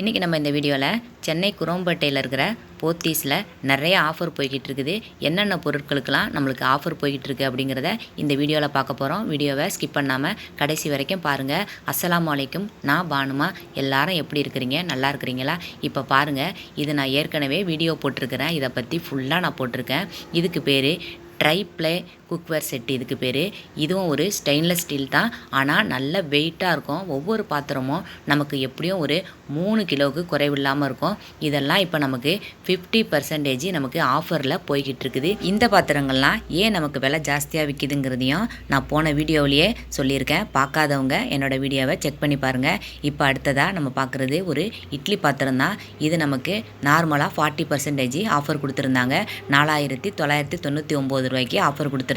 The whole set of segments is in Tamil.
இன்றைக்கி நம்ம இந்த வீடியோவில் சென்னை குரோம்பேட்டையில் இருக்கிற போத்தீஸில் நிறைய ஆஃபர் போய்கிட்டு இருக்குது. என்னென்ன பொருட்களுக்கெல்லாம் நம்மளுக்கு ஆஃபர் போய்கிட்டு இருக்குது அப்படிங்கிறத இந்த வீடியோவில் பார்க்க போகிறோம் வீடியோவை ஸ்கிப் பண்ணாமல் கடைசி வரைக்கும் பாருங்கள் அஸ்லாம் வலைக்கும் நான் பானுமா. எல்லாரும் எப்படி இருக்கிறீங்க? நல்லா இருக்கிறீங்களா? இப்போ பாருங்கள் இது நான் ஏற்கனவே வீடியோ போட்டிருக்கிறேன். இதை பற்றி ஃபுல்லாக நான் போட்டிருக்கேன். இதுக்கு பேர் ட்ரை ப்ளே குக்வேர் செட் இதுக்கு பேர். இதுவும் ஒரு ஸ்டெயின்லெஸ் ஸ்டீல் தான். ஆனால் நல்ல வெயிட்டாக இருக்கும். ஒவ்வொரு பாத்திரமும் நமக்கு எப்படியும் ஒரு மூணு கிலோவுக்கு குறைவில்லாமல் இருக்கும். இதெல்லாம் இப்போ நமக்கு ஃபிஃப்டி பர்சன்டேஜ் நமக்கு ஆஃபரில் போய்கிட்டு இருக்குது. இந்த பாத்திரங்கள்லாம் ஏன் நமக்கு விலை ஜாஸ்தியாக விற்கிதுங்கிறதையும் நான் போன வீடியோவிலேயே சொல்லியிருக்கேன். பார்க்காதவங்க என்னோடய வீடியோவை செக் பண்ணி பாருங்கள் இப்போ அடுத்ததாக நம்ம பார்க்குறது ஒரு இட்லி பாத்திரம் தான். இது நமக்கு நார்மலாக ஃபார்ட்டி பர்சன்டேஜ் ஆஃபர் கொடுத்துருந்தாங்க. நாலாயிரத்தி தொள்ளாயிரத்தி தொண்ணூற்றி ஒம்பது ரூபாய்க்கு ஆஃபர் கொடுத்துருந்தாங்க.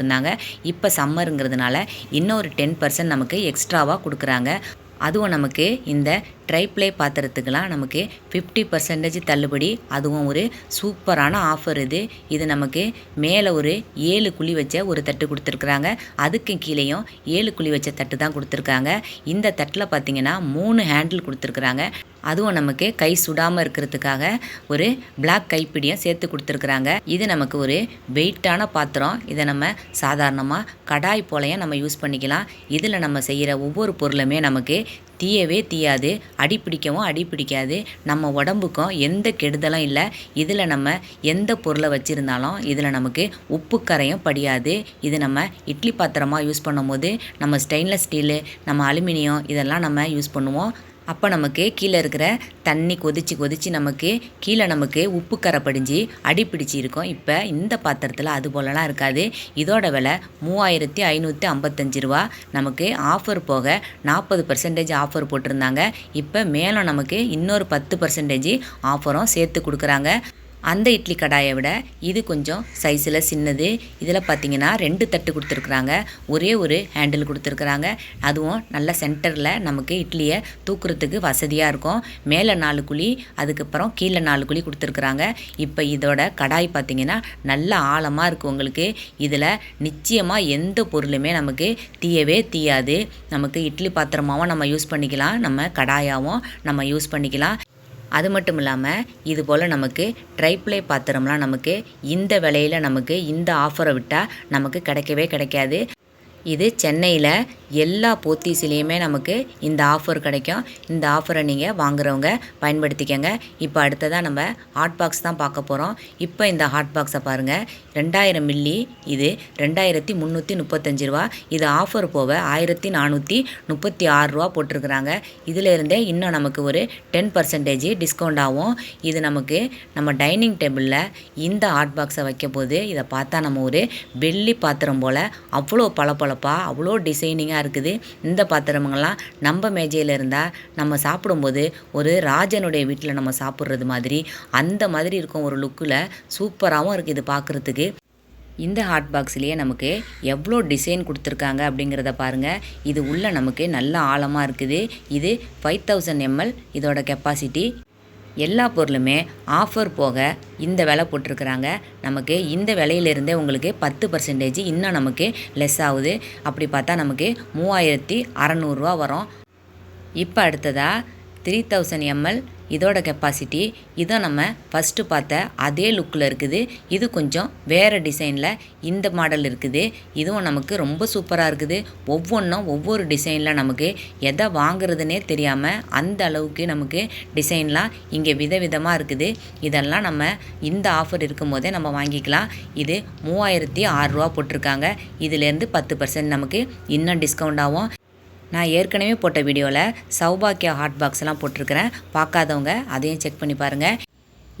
இப்போ சம்மருங்கிறதுனால இன்னொரு டென் பர்சன்ட் நமக்கு எக்ஸ்ட்ராவாக கொடுக்குறாங்க. அதுவும் நமக்கு இந்த ட்ரைப்ளே பாத்திரத்துக்கெலாம் நமக்கு ஃபிஃப்டி பர்சன்டேஜ் தள்ளுபடி. அதுவும் ஒரு சூப்பரான ஆஃபர் இது. இது நமக்கு மேலே ஒரு ஏழு குழி வச்ச ஒரு தட்டு கொடுத்துருக்குறாங்க. அதுக்கு கீழேயும் ஏழு குழி வச்ச தட்டு தான் கொடுத்துருக்காங்க. இந்த தட்டில் பார்த்தீங்கன்னா மூணு ஹேண்டில் கொடுத்துருக்குறாங்க. அதுவும் நமக்கு கை சுடாமல் இருக்கிறதுக்காக ஒரு பிளாக் கைப்பிடியும் சேர்த்து கொடுத்துருக்குறாங்க. இது நமக்கு ஒரு வெயிட்டான பாத்திரம். இதை நம்ம சாதாரணமாக கடாய் போலையும் நம்ம யூஸ் பண்ணிக்கலாம். இதில் நம்ம செய்கிற ஒவ்வொரு பொருளுமே நமக்கு தீயவே தீயாது. அடி பிடிக்கவும் அடி பிடிக்காது. நம்ம உடம்புக்கும் எந்த கெடுதலும் இல்லை. இதில் நம்ம எந்த பொருளை வச்சுருந்தாலும் இதில் நமக்கு உப்பு கரையும் படியாது. இது நம்ம இட்லி பாத்திரமாக யூஸ் பண்ணும்போது நம்ம ஸ்டெயின்லெஸ் ஸ்டீலு நம்ம அலுமினியம் இதெல்லாம் நம்ம யூஸ் பண்ணுவோம். அப்போ நமக்கு கீழே இருக்கிற தண்ணி கொதிச்சு கொதிச்சு நமக்கு கீழே நமக்கு உப்பு கரை படிஞ்சு அடி பிடிச்சி இருக்கும். இப்போ இந்த பாத்திரத்தில் அது போலலாம் இருக்காது. இதோட விலை மூவாயிரத்தி ஐநூற்றி ஐம்பத்தஞ்சு ரூபா. நமக்கு ஆஃபர் போக நாற்பது பர்சன்டேஜ் ஆஃபர் போட்டிருந்தாங்க. இப்போ மேலும் நமக்கு இன்னொரு பத்து பர்சன்டேஜ் ஆஃபரும் சேர்த்து கொடுக்குறாங்க. அந்த இட்லி கடாயை விட இது கொஞ்சம் சைஸில் சின்னது. இதில் பார்த்தீங்கன்னா ரெண்டு தட்டு கொடுத்துருக்குறாங்க. ஒரே ஒரு ஹேண்டில் கொடுத்துருக்குறாங்க. அதுவும் நல்ல சென்டரில் நமக்கு இட்லியை தூக்குறதுக்கு வசதியாக இருக்கும். மேலே நாலு குழி அதுக்கப்புறம் கீழே நாலு குழி கொடுத்துருக்குறாங்க. இப்போ இதோட கடாய் பார்த்தீங்கன்னா நல்ல ஆழமாக இருக்குது உங்களுக்கு. இதில் நிச்சயமாக எந்த பொருளுமே நமக்கு தீயவே தீயாது. நமக்கு இட்லி பாத்திரமாகவும் நம்ம யூஸ் பண்ணிக்கலாம். நம்ம கடாயாகவும் நம்ம யூஸ் பண்ணிக்கலாம். அது மட்டும் இல்லாமல் இது போல் நமக்கு ட்ரைப்ளே பாத்திரம்லாம் நமக்கு இந்த விலையில் நமக்கு இந்த ஆஃபரை விட்டால் நமக்கு கிடைக்கவே கிடைக்காது. இது சென்னையில் எல்லா போத்தீஸ்லேயுமே நமக்கு இந்த ஆஃபர் கிடைக்கும். இந்த ஆஃபரை நீங்கள் வாங்குறவங்க பயன்படுத்திக்கங்க. இப்போ அடுத்ததாக நம்ம ஹாட் பாக்ஸ் தான் பார்க்க போகிறோம் இப்போ இந்த ஹாட் பாக்ஸை பாருங்கள் ரெண்டாயிரம் மில்லி இது ரெண்டாயிரத்தி முந்நூற்றி முப்பத்தஞ்சு ரூபா. இது ஆஃபர் போக ஆயிரத்தி நானூற்றி முப்பத்தி ஆறு ரூபா போட்டிருக்கிறாங்க. இதிலேருந்தே இன்னும் நமக்கு ஒரு டென் பர்சன்டேஜ் டிஸ்கவுண்ட் ஆகும். இது நமக்கு நம்ம டைனிங் டேபிளில் இந்த ஹாட் பாக்ஸை வைக்க போது இதை பார்த்தா நம்ம ஒரு வெள்ளி பாத்திரம் போல் அவ்வளோ பளபளப்பா அவ்வளோ டிசைனிங்காக இருக்குது. இந்த பாத்திரமெல்லாம் நம்ம மேஜையில் இருந்தால் நம்ம சாப்பிடும்போது ஒரு ராஜனுடைய வீட்டில் நம்ம சாப்பிட்றது மாதிரி அந்த மாதிரி இருக்கும் ஒரு லுக்கில் சூப்பராகவும் இருக்குது இது பார்க்குறதுக்கு இந்த ஹாட் பாக்ஸ்லேயே நமக்கு எவ்வளோ டிசைன் கொடுத்துருக்காங்க அப்படிங்கிறத பாருங்கள் இது உள்ளே நமக்கு நல்ல ஆழமாக இருக்குது. இது ஃபைவ் தௌசண்ட் எம்எல் இதோட கெப்பாசிட்டி எல்லா பொருளுமே ஆஃபர் போக இந்த விலை போட்டிருக்கிறாங்க. நமக்கு இந்த விலையிலிருந்தே உங்களுக்கு பத்து பர்சன்டேஜ் இன்னும் நமக்கு லெஸ் ஆகுது. அப்படி பார்த்தா நமக்கு மூவாயிரத்தி அறநூறுரூவா வரும். இப்போ அடுத்ததாக த்ரீ தௌசண்ட் எம்எல் இதோட கெப்பாசிட்டி இதை நம்ம ஃபஸ்ட்டு பார்த்த அதே லுக்கில் இருக்குது. இது கொஞ்சம் வேறு டிசைனில் இந்த மாடல் இருக்குது. இதுவும் நமக்கு ரொம்ப சூப்பராக இருக்குது. ஒவ்வொன்றும் ஒவ்வொரு டிசைனில் நமக்கு எதை வாங்குறதுனே தெரியாமல் அந்த அளவுக்கு நமக்கு டிசைன்லாம் இங்கே விதவிதமாக இருக்குது. இதெல்லாம் நம்ம இந்த ஆஃபர் இருக்கும்போதே நம்ம வாங்கிக்கலாம். இது மூவாயிரத்தி ஆறுரூவா போட்டிருக்காங்க. இதுலேருந்து பத்து பர்சன்ட் நமக்கு இன்னும் டிஸ்கவுண்ட் ஆகும். நான் ஏற்கனவே போட்ட வீடியோவில் சௌபாக்கியா ஹாட் பாக்ஸ்லாம் போட்டிருக்கிறேன். பார்க்காதவங்க அதையும் செக் பண்ணி பாருங்கள்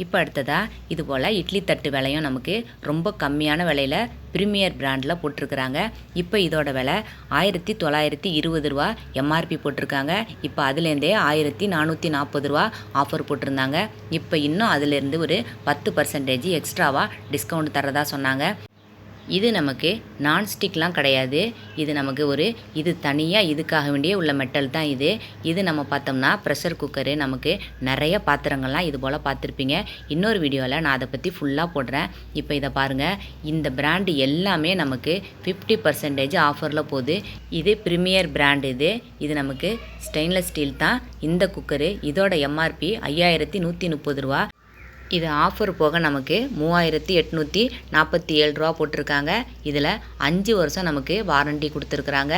இப்போ அடுத்ததாக இது போல் இட்லி தட்டு விலையும் நமக்கு ரொம்ப கம்மியான விலையில் ப்ரீமியர் பிராண்டில் போட்டிருக்கிறாங்க. இப்போ இதோட விலை ஆயிரத்தி தொள்ளாயிரத்தி இருபது ரூபா எம்ஆர்பி போட்டிருக்காங்க. இப்போ அதுலேருந்தே ஆயிரத்தி நானூற்றி நாற்பது ரூபா ஆஃபர் போட்டிருந்தாங்க. இப்போ இன்னும் அதுலேருந்து ஒரு பத்து பர்சன்டேஜ் எக்ஸ்ட்ராவாக டிஸ்கவுண்ட் தரதா சொன்னாங்க. இது நமக்கு நான்ஸ்டிக்லாம் கிடையாது. இது நமக்கு ஒரு இது தனியாக இதுக்காக வேண்டிய உள்ள மெட்டல் தான் இது. இது நம்ம பார்த்தோம்னா ப்ரெஷர் குக்கரு நமக்கு நிறைய பாத்திரங்கள்லாம் இது போல் பார்த்துருப்பீங்க. இன்னொரு வீடியோவில் நான் அதை பற்றி ஃபுல்லாக போடுறேன். இப்போ இதை பாருங்கள் இந்த பிராண்டு எல்லாமே நமக்கு ஃபிஃப்டி பர்சன்டேஜ் ஆஃபரில் போகுது. இது ப்ரீமியர் பிராண்டு இது. இது நமக்கு ஸ்டெயின்லெஸ் ஸ்டீல் தான். இந்த குக்கரு இதோட எம்ஆர்பி ஐயாயிரத்தி நூற்றி முப்பது ரூபா. இது ஆஃபர் போக நமக்கு மூவாயிரத்தி எட்நூற்றி நாற்பத்தி ஏழு ரூபா போட்டிருக்காங்க. இதில் அஞ்சு வருஷம் நமக்கு வாரண்டி கொடுத்துருக்குறாங்க.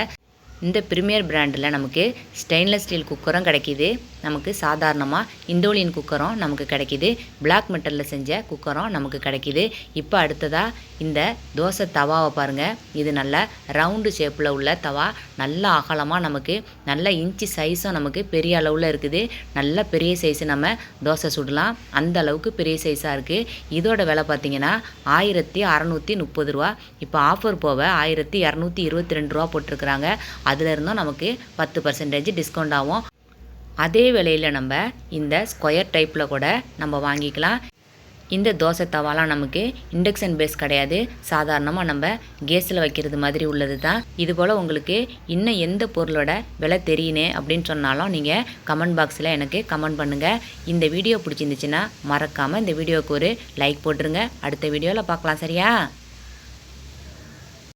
இந்த ப்ரீமியர் பிராண்டில் நமக்கு ஸ்டெயின்லெஸ் ஸ்டீல் குக்கரும் கிடைக்கிது. நமக்கு சாதாரணமாக இண்டோலியன் குக்கரும் நமக்கு கிடைக்கிது. பிளாக் மெட்டலில் செஞ்ச குக்கரும் நமக்கு கிடைக்கிது. இப்போ அடுத்ததாக இந்த தோசை தவாவை பாருங்கள் இது நல்ல ரவுண்டு ஷேப்பில் உள்ள தவா. நல்ல அகலமாக நமக்கு நல்ல இன்ச்சு சைஸும் நமக்கு பெரிய அளவில் இருக்குது. நல்ல பெரிய சைஸு நம்ம தோசை சுடலாம். அந்த அளவுக்கு பெரிய சைஸாக இருக்குது இதோட விலை பார்த்தீங்கன்னா ஆயிரத்தி அறநூற்றி முப்பது ரூபா. இப்போ ஆஃபர் போக ஆயிரத்தி இரநூத்தி இருபத்தி ரெண்டு ரூபா போட்டிருக்கிறாங்க. அதில் இருந்தும் நமக்கு பத்து பர்சன்டேஜ் டிஸ்கவுண்ட் ஆகும் அதே விலையில் நம்ம இந்த ஸ்கொயர் டைப்பில் கூட நம்ம வாங்கிக்கலாம். இந்த தோசை தவாலாம் நமக்கு இண்டக்ஷன் பேஸ் கிடையாது. சாதாரணமாக நம்ம கேஸில் வைக்கிறது மாதிரி உள்ளது தான். இதுபோல் உங்களுக்கு இன்னும் எந்த பொருளோட விலை தெரியுனே அப்படின்னு சொன்னாலும் நீங்கள் கமெண்ட் பாக்ஸில் எனக்கு கமெண்ட் பண்ணுங்கள் இந்த வீடியோ பிடிச்சிருந்துச்சின்னா மறக்காமல் இந்த வீடியோவுக்கு ஒரு லைக் போட்டுருங்க. அடுத்த வீடியோவில் பார்க்கலாம் சரியா?